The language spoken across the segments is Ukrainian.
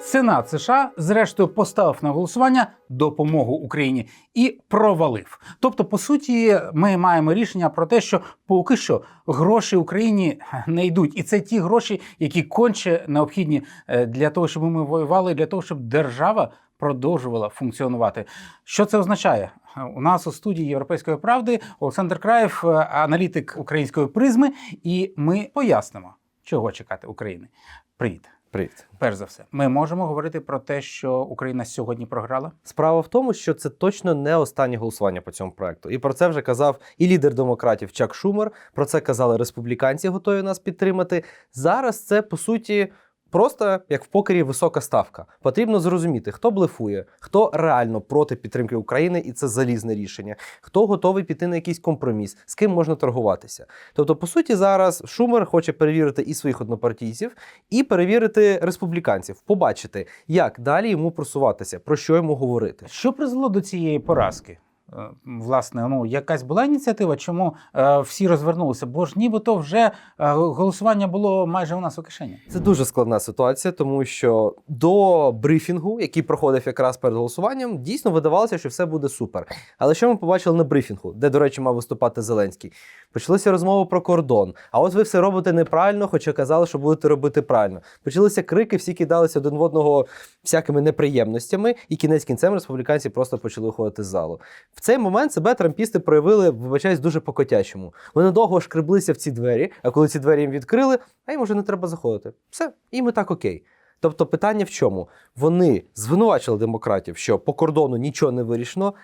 Сенат США зрештою поставив на голосування допомогу Україні і провалив. Тобто, по суті, ми маємо рішення про те, що поки що гроші Україні не йдуть, і це ті гроші, які конче необхідні е, для того, щоб ми воювали, для того, щоб держава продовжувала функціонувати. Що це означає? У нас у студії Європейської правди Олександр Краєв, е, аналітик української призми, і ми пояснимо, чого чекати України. Привіт. Привіт. Перш за все, ми можемо говорити про те, що Україна сьогодні програла. Справа в тому, що це точно не останнє голосування по цьому проекту. І про це вже казав і лідер демократів Чак Шумер. Про це казали республіканці, готові нас підтримати. Зараз це по суті. Просто як в покері висока ставка. Потрібно зрозуміти, хто блефує, хто реально проти підтримки України, і це залізне рішення, хто готовий піти на якийсь компроміс, з ким можна торгуватися. Тобто, по суті, зараз Шумер хоче перевірити і своїх однопартійців, і перевірити республіканців, побачити, як далі йому просуватися, про що йому говорити. Що призвело до цієї поразки? Е, Власне, ну якась була ініціатива, чому е, всі розвернулися? Бо ж нібито вже е, голосування було майже у нас у кишені. Це дуже складна ситуація, тому що до брифінгу, який проходив якраз перед голосуванням, дійсно видавалося, що все буде супер. Але що ми побачили на брифінгу, де, до речі, мав виступати Зеленський? Почалися розмови про кордон. А от ви все робите неправильно, хоча казали, що будете робити правильно. Почалися крики, всі кидалися один в одного всякими неприємностями, і кінець кінцем республіканці просто почали виходити з залу. В цей момент себе трампісти проявили, вибачаюсь, дуже по-котячому. Вони довго шкреблися в ці двері, а коли ці двері їм відкрили, а їм вже не треба заходити. Все, їм і так окей. Тобто питання в чому? Вони звинувачили демократів, що по кордону нічого не вирішено,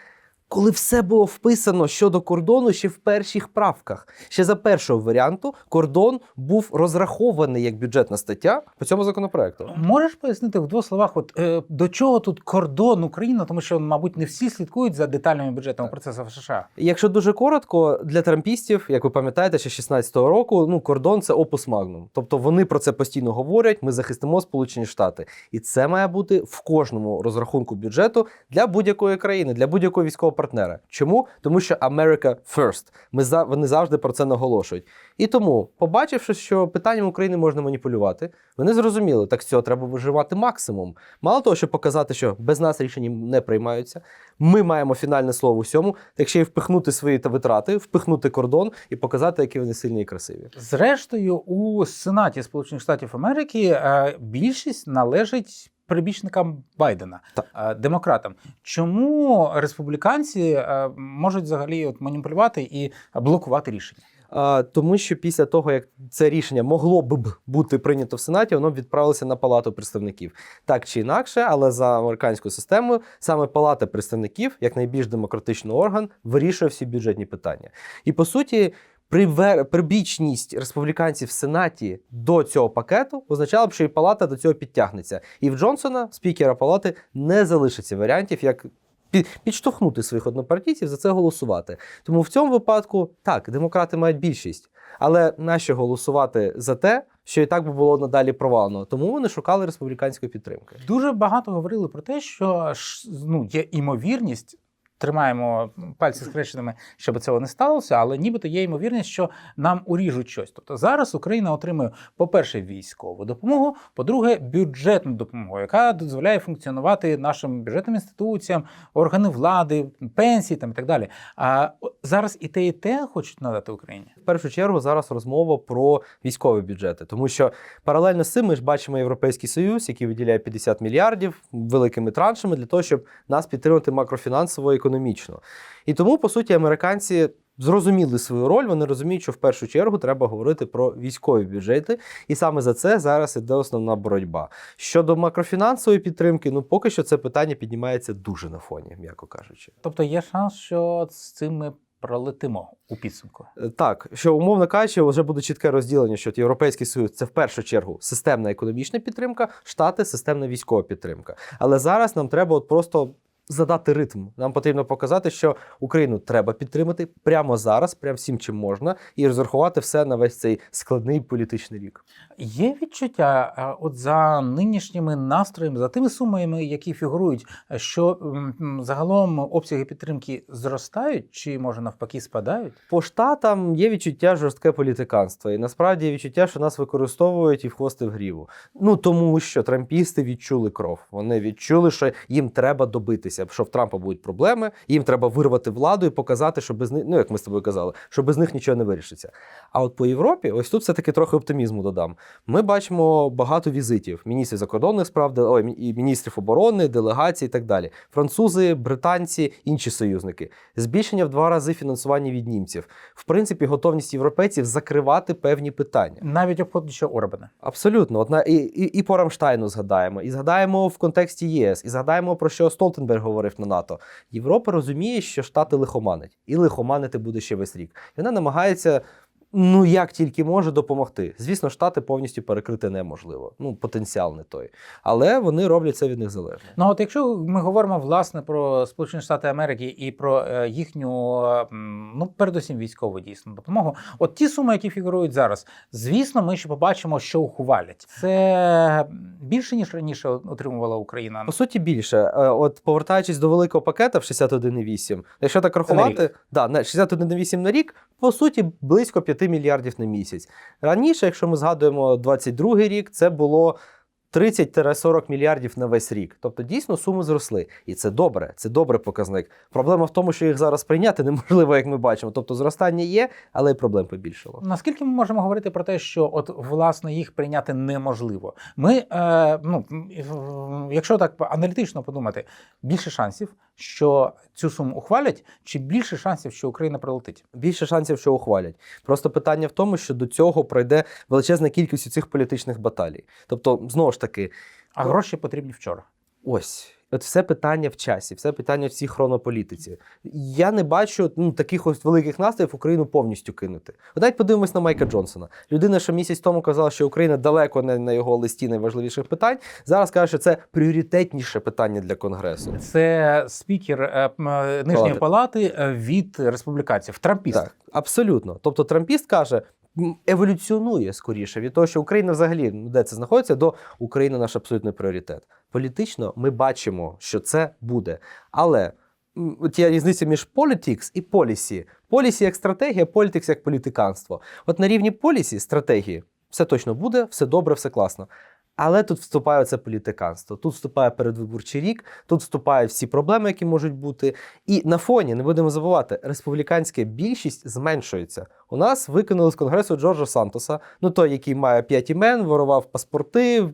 коли все було вписано щодо кордону ще в перших правках. Ще за першого варіанту кордон був розрахований як бюджетна стаття по цьому законопроекту. Можеш пояснити в двох словах, от е, до чого тут кордон України, тому що, мабуть, не всі слідкують за детальними бюджетними процесами в США. Якщо дуже коротко, для трампістів, як ви пам'ятаєте, ще 16-го року, ну кордон це опус магнум. Тобто вони про це постійно говорять. Ми захистимо Сполучені Штати, і це має бути в кожному розрахунку бюджету для будь-якої країни, для будь-якого військового партнера. Чому? Тому що America first. Ми за вони завжди про це наголошують. І тому, побачивши, що питанням України можна маніпулювати, вони зрозуміли, так з цього треба виживати максимум. Мало того, щоб показати, що без нас рішення не приймаються. Ми маємо фінальне слово всьому, так ще й впихнути свої та витрати, впихнути кордон і показати, які вони сильні і красиві. Зрештою, у Сенаті Сполучених Штатів Америки е, більшість належить прибічникам Байдена, Так. е, демократам. Чому республіканці е, можуть взагалі от маніпулювати і блокувати рішення? Тому що після того, як це рішення могло б б бути прийнято в Сенаті, воно б відправилося на Палату представників. Так чи інакше, але за американською системою саме Палата представників, як найбільш демократичний орган, вирішує всі бюджетні питання. І по суті. Прибічність республіканців в Сенаті до цього пакету означала б, що і палата до цього підтягнеться. І в Джонсона, спікера палати, не залишиться варіантів, як пі- підштовхнути своїх однопартійців за це голосувати. Тому в цьому випадку так, демократи мають більшість. Але нащо голосувати за те, що і так би було надалі провалено? Тому вони шукали республіканської підтримки. Дуже багато говорили про те, що ну, є імовірність. Тримаємо пальці скрещеними, щоб цього не сталося, але нібито є ймовірність, що нам уріжуть щось. Тобто зараз Україна отримує, по-перше, військову допомогу, по-друге, бюджетну допомогу, яка дозволяє функціонувати нашим бюджетним інституціям, органи влади, пенсії там і так далі. А зараз і те, і те хочуть надати Україні. В першу чергу зараз розмова про військові бюджети, тому що паралельно з цим ми ж бачимо Європейський Союз, який виділяє 50 мільярдів великими траншами для того, щоб нас підтримати макрофінансово і економічно. І тому, по суті, американці. Зрозуміли свою роль, вони розуміють, що в першу чергу треба говорити про військові бюджети, і саме за це зараз іде основна боротьба. Щодо макрофінансової підтримки, ну поки що це питання піднімається дуже на фоні, м'яко кажучи. Тобто є шанс, що з цим ми пролетимо у підсумку. Е, Так, що умовно кажучи, вже буде чітке розділення, що Європейський Союз це в першу чергу системна економічна підтримка, Штати системна військова підтримка. Але зараз нам треба от просто задати ритм. Нам потрібно показати, що Україну треба підтримати прямо зараз, прямо всім чим можна, і розрахувати все на весь цей складний політичний рік. Є відчуття, е, от за нинішніми настроями, за тими сумами, які фігурують, що загалом обсяги підтримки зростають, чи може навпаки спадають? По штатам є відчуття жорстке політиканство, і насправді є відчуття, що нас використовують і в хвости в гріву. Ну тому що трампісти відчули кров. Вони відчули, що їм треба добитися, що в Трампа будуть проблеми, їм треба вирвати владу і показати, що без них, ну як ми з тобою казали, що без них нічого не вирішиться. А от по Європі, ось тут все таки трохи оптимізму додам. Ми бачимо багато візитів міністрів закордонних справ, ой, і міністрів оборони, делегацій і так далі. Французи, британці, інші союзники. Збільшення в два рази фінансування від німців. В принципі, готовність європейців закривати певні питання. Навіть обходячи Орбана. Абсолютно, От на і, і, і по Рамштайну згадаємо, і згадаємо в контексті ЄС, і згадаємо про що Столтенберг говорив на НАТО. Європа розуміє, що Штати лихоманить, і лихоманити буде ще весь рік. І вона намагається. Ну, як тільки може допомогти. Звісно, штати повністю перекрити неможливо. Ну, потенціал не той. Але вони роблять це від них залежно. Ну от якщо ми говоримо власне про Сполучені Штати Америки і про е, їхню, ну передусім військову дійсно допомогу, от ті суми, які фігурують зараз, звісно, ми ще побачимо, що ухвалять. Це більше ніж раніше отримувала Україна. По суті, більше. Е, От повертаючись до великого пакета в 61,8, якщо так на рахувати, да, на 61,8 на рік, по суті, близько 5 мільярдів на місяць. Раніше, якщо ми згадуємо 22 рік, це було 30-40 мільярдів на весь рік. Тобто дійсно суми зросли. І це добре, це добре показник. Проблема в тому, що їх зараз прийняти неможливо, як ми бачимо. Тобто зростання є, але й проблем побільшало. Наскільки ми можемо говорити про те, що от власне їх прийняти неможливо? Ми, е, ну якщо так аналітично подумати, більше шансів, що цю суму ухвалять, чи більше шансів, що Україна прилетить? Більше шансів, що ухвалять. Просто питання в тому, що до цього пройде величезна кількість цих політичних баталій. Тобто, знову ж таки, А гроші потрібні вчора. ось. От все питання в часі, все питання в цій хронополітиці. Я не бачу ну, таких ось великих настроїв Україну повністю кинути. От навіть подивимось на Майка Джонсона. Людина, що місяць тому казала, що Україна далеко не на його листі найважливіших питань. Зараз каже, що це пріоритетніше питання для Конгресу. Це спікер е, е, нижньої Палати. палати е, від республіканців, трампіст. Так, абсолютно. Тобто трампіст каже. Еволюціонує скоріше від того, що Україна взагалі ну, де це знаходиться, до України наш абсолютний пріоритет. Політично ми бачимо, що це буде. Але є різниця між politics і policy. Policy як стратегія, politics як політиканство. От на рівні полісі, стратегії, все точно буде, все добре, все класно. Але тут вступає це політиканство. Тут вступає передвиборчий рік, тут вступають всі проблеми, які можуть бути. І на фоні не будемо забувати, республіканська більшість зменшується. У нас викинули з конгресу Джорджа Сантоса, ну той, який має п'ять імен, ворував паспорти,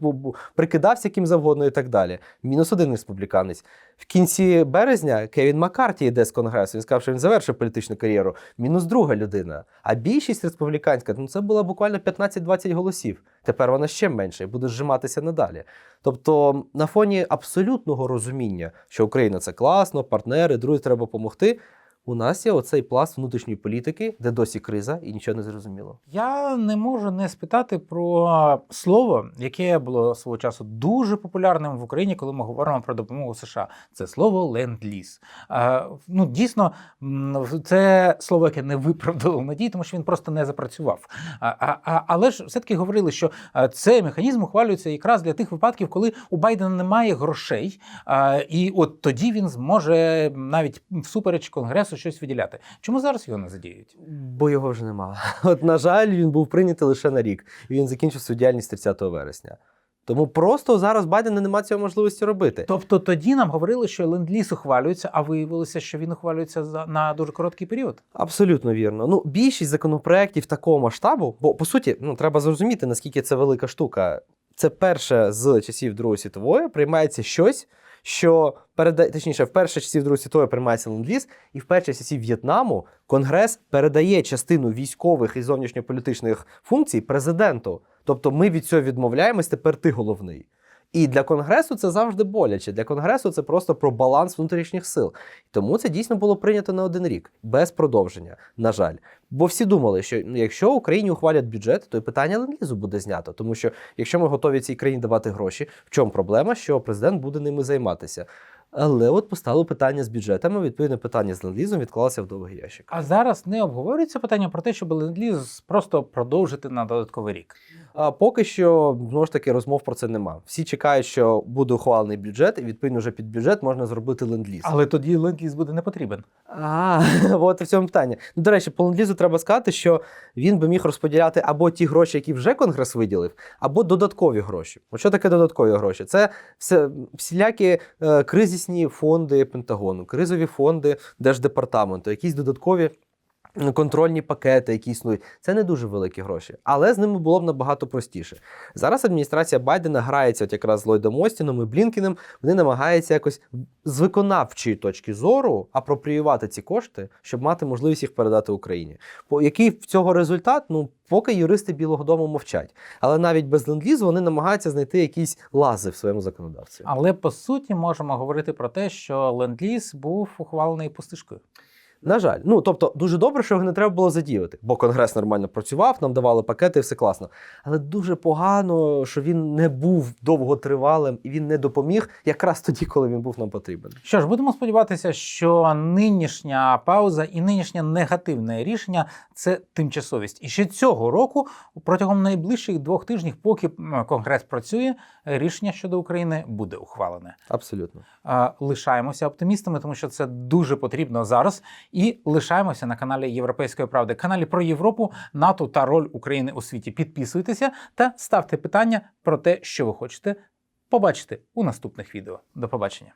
прикидався ким завгодно і так далі. Мінус один республіканець. В кінці березня Кевін Маккарті йде з конгресу. Він сказав, що він завершив політичну кар'єру. Мінус друга людина. А більшість республіканська ну це була буквально 15-20 голосів. Тепер вона ще менше і буде зжиматися надалі. Тобто, на фоні абсолютного розуміння, що Україна це класно, партнери, друзі, треба допомогти. У нас є оцей пласт внутрішньої політики, де досі криза і нічого не зрозуміло. Я не можу не спитати про слово, яке було свого часу дуже популярним в Україні, коли ми говоримо про допомогу США. Це слово ленд-ліз. Ну дійсно, це слово, яке не виправдало надії, тому що він просто не запрацював. Але ж все-таки говорили, що цей механізм ухвалюється якраз для тих випадків, коли у Байдена немає грошей, і от тоді він зможе навіть всупереч конгресу щось виділяти. Чому зараз його не задіють? Бо його вже нема. От, на жаль, він був прийнятий лише на рік, і він закінчив свою діяльність 30 вересня. Тому просто зараз Байдена немає цієї можливості робити. Тобто тоді нам говорили, що ленд-ліз ухвалюється, а виявилося, що він ухвалюється за на дуже короткий період. Абсолютно вірно. Ну, більшість законопроєктів такого масштабу, бо по суті, ну треба зрозуміти, наскільки це велика штука. Це перше з часів Другої світової приймається щось, що переда... точніше, вперше з часів Другої світової приймається ленд-ліз, і в перші часів В'єтнаму Конгрес передає частину військових і зовнішньополітичних функцій президенту. Тобто ми від цього відмовляємось, тепер ти головний. І для Конгресу це завжди боляче. Для Конгресу це просто про баланс внутрішніх сил. Тому це дійсно було прийнято на один рік, без продовження, на жаль. Бо всі думали, що ну, якщо Україні ухвалять бюджет, то і питання ленд-лізу буде знято. Тому що якщо ми готові цій країні давати гроші, в чому проблема, що президент буде ними займатися? Але от постало питання з бюджетами, відповідно, питання з ленд-лізом відклалося в довгий ящик. А зараз не обговорюється питання про те, щоб ленд-ліз просто продовжити на додатковий рік. А поки що знову ж таки розмов про це нема. Всі чекають, що буде ухвалений бюджет, і відповідно вже під бюджет можна зробити ленд-ліз. Але тоді ленд-ліз буде не потрібен. А, от в цьому питання. Ну, до речі, по ленд-лізу треба сказати, що він би міг розподіляти або ті гроші, які вже Конгрес виділив, або додаткові гроші. От що таке додаткові гроші? Це все всілякі е, кризисні фонди Пентагону, кризові фонди Держдепартаменту, якісь додаткові. Контрольні пакети, які існують, це не дуже великі гроші, але з ними було б набагато простіше. Зараз адміністрація Байдена грається от якраз з Ллойдом Остіном і Блінкіном. Вони намагаються якось з виконавчої точки зору апропріювати ці кошти, щоб мати можливість їх передати Україні. По який в цього результат? Ну поки юристи Білого Дому мовчать. Але навіть без ленд-лізу вони намагаються знайти якісь лази в своєму законодавстві. Але по суті можемо говорити про те, що ленд-ліз був ухвалений пустишкою. На жаль, ну тобто дуже добре, що його не треба було задіяти, бо конгрес нормально працював, нам давали пакети, все класно. Але дуже погано, що він не був довготривалим і він не допоміг якраз тоді, коли він був нам потрібен. Що ж, будемо сподіватися, що нинішня пауза і нинішнє негативне рішення це тимчасовість. І ще цього року, протягом найближчих двох тижнів, поки конгрес працює, рішення щодо України буде ухвалене. Абсолютно. Лишаємося оптимістами, тому що це дуже потрібно зараз. І лишаємося на каналі Європейської правди, каналі про Європу, НАТО та роль України у світі. Підписуйтеся та ставте питання про те, що ви хочете побачити у наступних відео. До побачення.